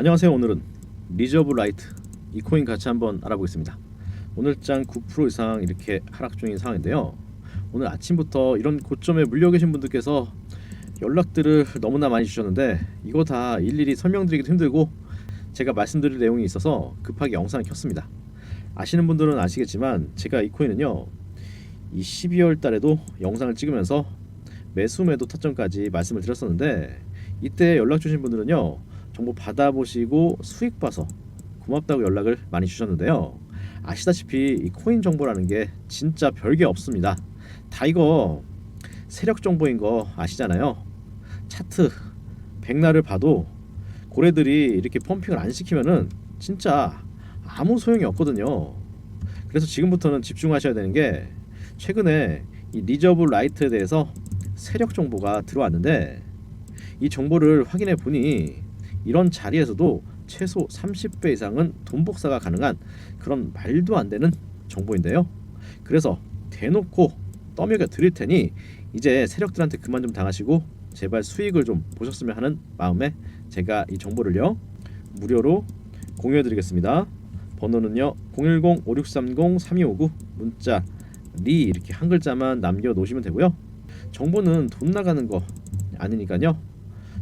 안녕하세요. 오늘은 리저브 라이트 이 코인 같이 한번 알아보겠습니다. 오늘장 9% 이상 이렇게 하락 중인 상황인데요. 오늘 아침부터 이런 고점에 물려 계신 분들께서 연락들을 너무나 많이 주셨는데 이거 다 일일이 설명드리기도 힘들고 제가 말씀드릴 내용이 있어서 급하게 영상을 켰습니다. 아시는 분들은 아시겠지만 제가 이 코인은요 이 12월 달에도 영상을 찍으면서 매수 매도 타점까지 말씀을 드렸었는데 이때 연락 주신 분들은요 정보 받아보시고 수익 봐서 고맙다고 연락을 많이 주셨는데요. 아시다시피 이 코인 정보라는 게 진짜 별게 없습니다. 다 이거 세력 정보인 거 아시잖아요. 차트 백날을 봐도 고래들이 이렇게 펌핑을 안 시키면은 진짜 아무 소용이 없거든요. 그래서 지금부터는 집중하셔야 되는 게 최근에 이 리저브 라이트에 대해서 세력 정보가 들어왔는데 이 정보를 확인해 보니 이런 자리에서도 최소 30배 이상은 돈 복사가 가능한 그런 말도 안 되는 정보인데요. 그래서 대놓고 떠먹여 드릴 테니 이제 세력들한테 그만 좀 당하시고 제발 수익을 좀 보셨으면 하는 마음에 제가 이 정보를요 무료로 공유해 드리겠습니다. 번호는요 010-5630-3259 문자 리 이렇게 한 글자만 남겨 놓으시면 되고요. 정보는 돈 나가는 거 아니니까요.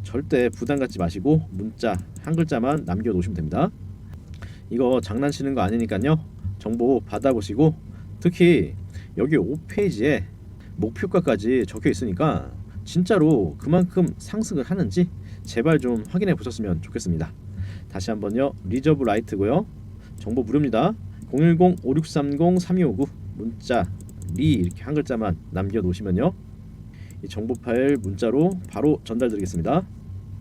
절대 부담 갖지 마시고 문자 한 글자만 남겨 놓으시면 됩니다. 이거 장난치는 거 아니니까요. 정보 받아보시고 특히 여기 5페이지에 목표가까지 적혀 있으니까 진짜로 그만큼 상승을 하는지 제발 좀 확인해 보셨으면 좋겠습니다. 다시 한번요. 리저브 라이트고요. 정보 무료입니다. 010-5630-3259 문자 리 이렇게 한 글자만 남겨 놓으시면요. 이 정보 파일 문자로 바로 전달 드리겠습니다.